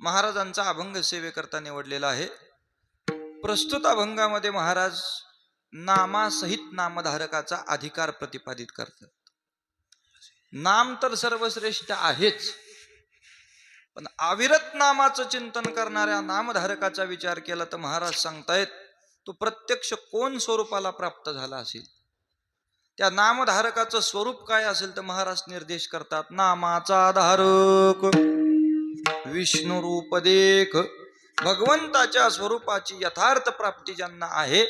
महाराजांचा अभंग सेवेकरता निवडलेला आहे. प्रस्तुत अभंगामध्ये महाराज नामासहित नामधारकाचा अधिकार प्रतिपादित करतात. नाम तर सर्वश्रेष्ठ आहेच पण अविरत नामाचं चिंतन करणाऱ्या नामधारकाचा विचार केला तर महाराज सांगतायत तो प्रत्यक्ष कोण स्वरूपाला प्राप्त झाला असेल? त्या नामधारकाचं स्वरूप काय असेल तर महाराज निर्देश करतात नामाचा धारक. विष्णू रूप देख भगवंताच्या स्वरूपाची यथार्थ प्राप्ती ज्यांना आहे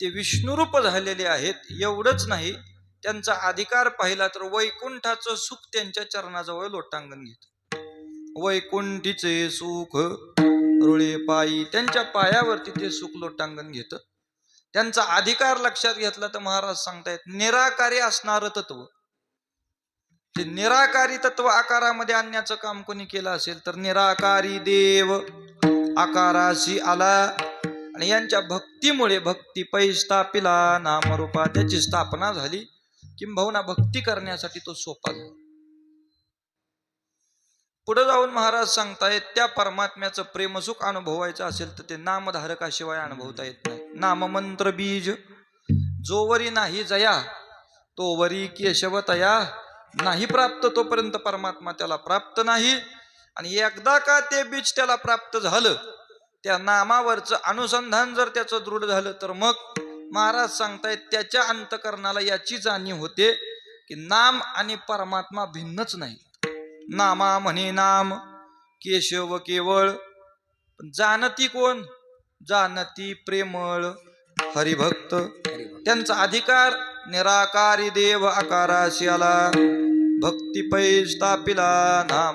ते विष्णुरूप झालेले आहेत एवढंच नाही त्यांचा अधिकार पाहिला तर वैकुंठाचं सुख त्यांच्या चरणाजवळ लोटांगण घेत. वैकुंठीचे सुख रुळे पायी त्यांच्या पायावरती ते सुख लोटांगण घेत. त्यांचा अधिकार लक्षात घेतला तर महाराज सांगतायत निराकारी असणारं तत्व. ते निराकारी तत्व आकारामध्ये आणण्याचं काम कोणी केलं असेल तर निराकारी देव आकाराशी आला आणि यांच्या भक्तीमुळे भक्ती पै स्थापिला नामरूपा त्याची स्थापना झाली किंबहुना भक्ती करण्यासाठी तो सोपा झाला. पुढे जाऊन महाराज सांगतायत त्या परमात्म्याचं प्रेमसुख अनुभवायचं असेल तर ते नामधारकाशिवाय अनुभवता येत नाही. नाममंत्र बीज जोवरी नाही जया तोवरी केशवतया नाही प्राप्त तोपर्यंत परमात्मा त्याला प्राप्त नाही. आणि एकदा का ते बीज त्याला प्राप्त झालं त्या नामावरचं अनुसंधान जर त्याचं दृढ झालं तर मग महाराज सांगतायत त्याच्या अंतकरणाला याची जाणीव होते की नाम आणि परमात्मा भिन्नच नाही नामा म्हणे नाम केशव केवळ. जाणती कोण? जाणती प्रेमळ हरिभक्त. त्यांचा अधिकार निराकारी देव आकाराशी आला भक्ती पै स्थापिला नाम